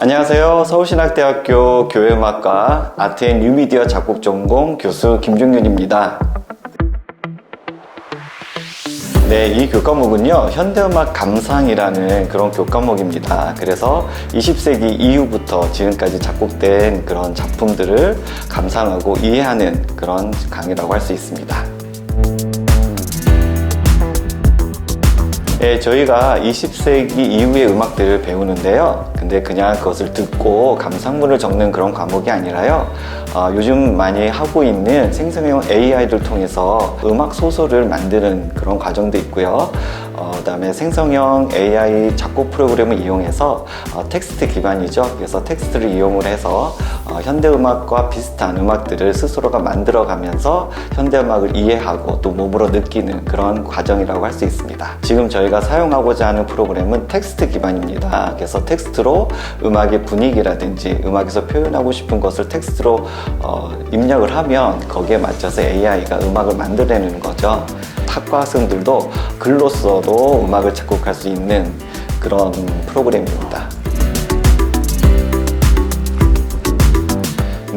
안녕하세요. 서울신학대학교 교회음악과 아트앤 뉴미디어 작곡 전공 교수 김종윤입니다. 네, 이 교과목은요, 현대음악 감상이라는 그런 교과목입니다. 그래서 20세기 이후부터 지금까지 작곡된 그런 작품들을 감상하고 이해하는 그런 강의라고 할 수 있습니다. 예, 저희가 20세기 이후의 음악들을 배우는데요. 근데 그냥 그것을 듣고 감상문을 적는 그런 과목이 아니라요. 어, 요즘 많이 하고 있는 생성형 AI를 통해서 음악 소설을 만드는 그런 과정도 있고요. 어, 그다음에 생성형 AI 작곡 프로그램을 이용해서 어, 텍스트 기반이죠. 그래서 텍스트를 이용을 해서 어, 현대 음악과 비슷한 음악들을 스스로가 만들어가면서 현대 음악을 이해하고 또 몸으로 느끼는 그런 과정이라고 할 수 있습니다. 지금 저희가 사용하고자 하는 프로그램은 텍스트 기반입니다. 그래서 텍스트로 음악의 분위기라든지 음악에서 표현하고 싶은 것을 텍스트로 어, 입력을 하면 거기에 맞춰서 AI가 음악을 만들어내는 거죠. 학과 학생들도 글로써도 음악을 작곡할 수 있는 그런 프로그램입니다.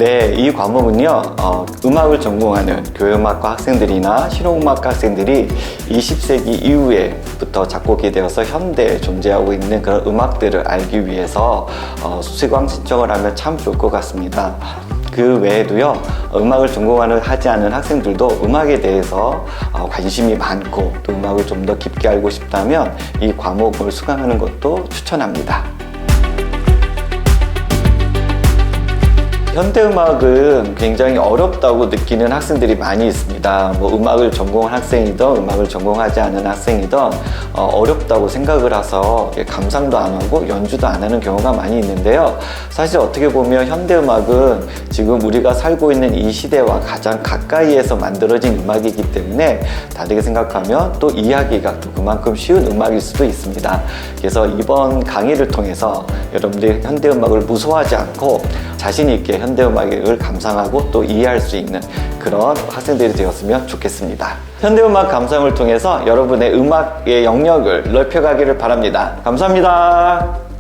네, 이 과목은요, 어, 음악을 전공하는 교회음악과 학생들이나 실용음악과 학생들이 20세기 이후에부터 작곡이 되어서 현대에 존재하고 있는 그런 음악들을 알기 위해서 어, 수시광 신청을 하면 참 좋을 것 같습니다. 그 외에도요, 음악을 전공하는 하지 않은 학생들도 음악에 대해서 어, 관심이 많고 또 음악을 좀 더 깊게 알고 싶다면 이 과목을 수강하는 것도 추천합니다. 현대음악은 굉장히 어렵다고 느끼는 학생들이 많이 있습니다. 뭐 음악을 전공한 학생이든 음악을 전공하지 않은 학생이든 어, 렵다고 생각을 해서 감상도 안 하고 연주도 안 하는 경우가 많이 있는데요. 사실 어떻게 보면 현대음악은 지금 우리가 살고 있는 이 시대와 가장 가까이에서 만들어진 음악이기 때문에 다르게 생각하면 또 이해하기가 또 그만큼 쉬운 음악일 수도 있습니다. 그래서 이번 강의를 통해서 여러분들이 현대음악을 무서워하지 않고 자신 있게 현대 음악을 감상하고 또 이해할 수 있는 그런 학생들이 되었으면 좋겠습니다. 현대 음악 감상을 통해서 여러분의 음악의 영역을 넓혀가기를 바랍니다. 감사합니다.